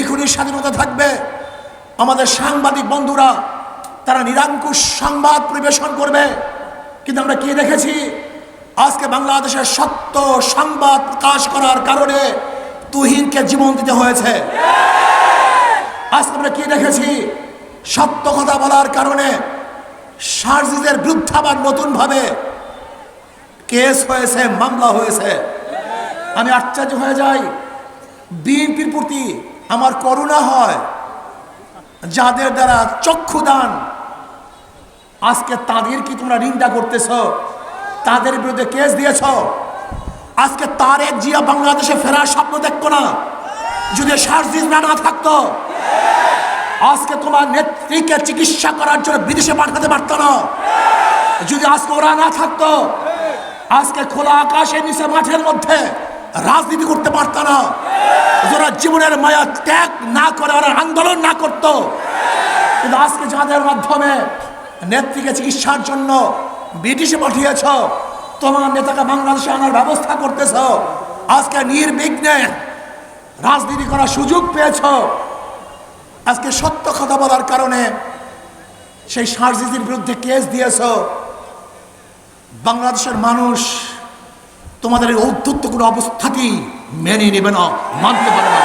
লিখনির স্বাধীনতা থাকবে। আমাদের সাংবাদিক বন্ধুরা, তারা নিরঙ্কুশ সংবাদ পরিবেশন করবে। কিন্তু আমরা কি দেখেছি? আজকে বাংলাদেশের সত্য সংবাদ প্রকাশ করার কারণে তুহিনকে জীবন দিতে হয়েছে। আজকে আমরা কি দেখেছি? সত্য কথা বলার কারণে সার্জিদের বিরুদ্ধে আবার নতুনভাবে কেস হয়েছে, মামলা হয়েছে। আমি আশ্চর্য হয়ে যাই। বিএনপির প্রতি আমার করুণা হয়। যাদের দ্বারা চক্ষুদান। আজকে তাদের কি তোমরা নিন্দা করতেছ? তাদের বিরুদ্ধে কেস দিয়েছ? আজকে তার এক জিয়া বাংলাদেশে ফেরার স্বপ্ন দেখতো না? যদি সার্জিস না না থাকতো? আজকে তোমার নেত্রীকে চিকিৎসা করার জন্য বিদেশে পাঠাতে পারতো না? যদি আজকে ওরা না থাকতো? আজকে খোলা আকাশের নিচে মাঠের মধ্যে রাজনীতি করতে পারত না। যারা জীবনের মায়া ত্যাগ না করে, ওরা আন্দোলন না করত। কিন্তু আজকে যাদের মাধ্যমে নেত্রীকে চিকিৎসার জন্য ব্রিটিশে পাঠিয়েছ, তোমার নেতাকে বাংলাদেশে আনার ব্যবস্থা করতেছ, আজকে নির্বিঘ্নে রাজনীতি করার সুযোগ পেয়েছ। আজকে সত্য কথা বলার কারণে সেই সার্জিজির বিরুদ্ধে কেস দিয়েছ। বাংলাদেশের মানুষ তোমাদের এই ঔদ্ধত্য কোনো অবস্থাতেই মেনে নেবে না মানতে পারে না।